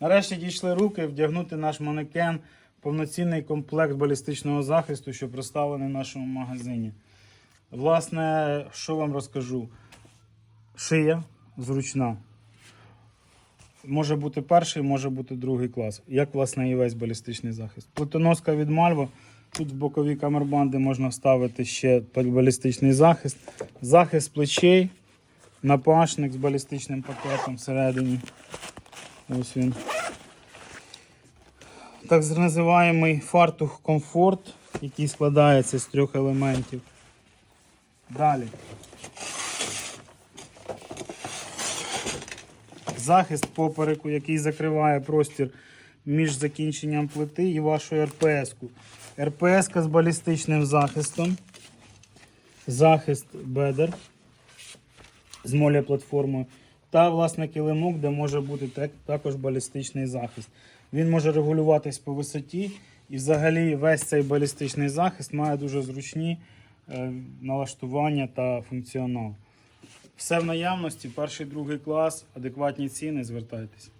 Нарешті дійшли руки вдягнути наш манекен повноцінний комплект балістичного захисту, що представлений в нашому магазині. Власне, що вам розкажу? Шия зручна. Може бути перший, може бути другий клас. Як, власне, і весь балістичний захист. Плитоноска від Malvo. Тут в бокові камербанди можна вставити ще балістичний захист. Захист плечей, напашник з балістичним пакетом всередині. Ось він. Так називаємий фартух комфорт, який складається з трьох елементів. Далі. Захист попереку, який закриває простір між закінченням плити і вашою РПС-ку. РПС з балістичним захистом. Захист бедер з моля платформою. Та, власне, килимок, де може бути також балістичний захист. Він може регулюватись по висоті, і взагалі весь цей балістичний захист має дуже зручні е, налаштування та функціонал. Все в наявності, перший, другий клас, адекватні ціни, звертайтесь.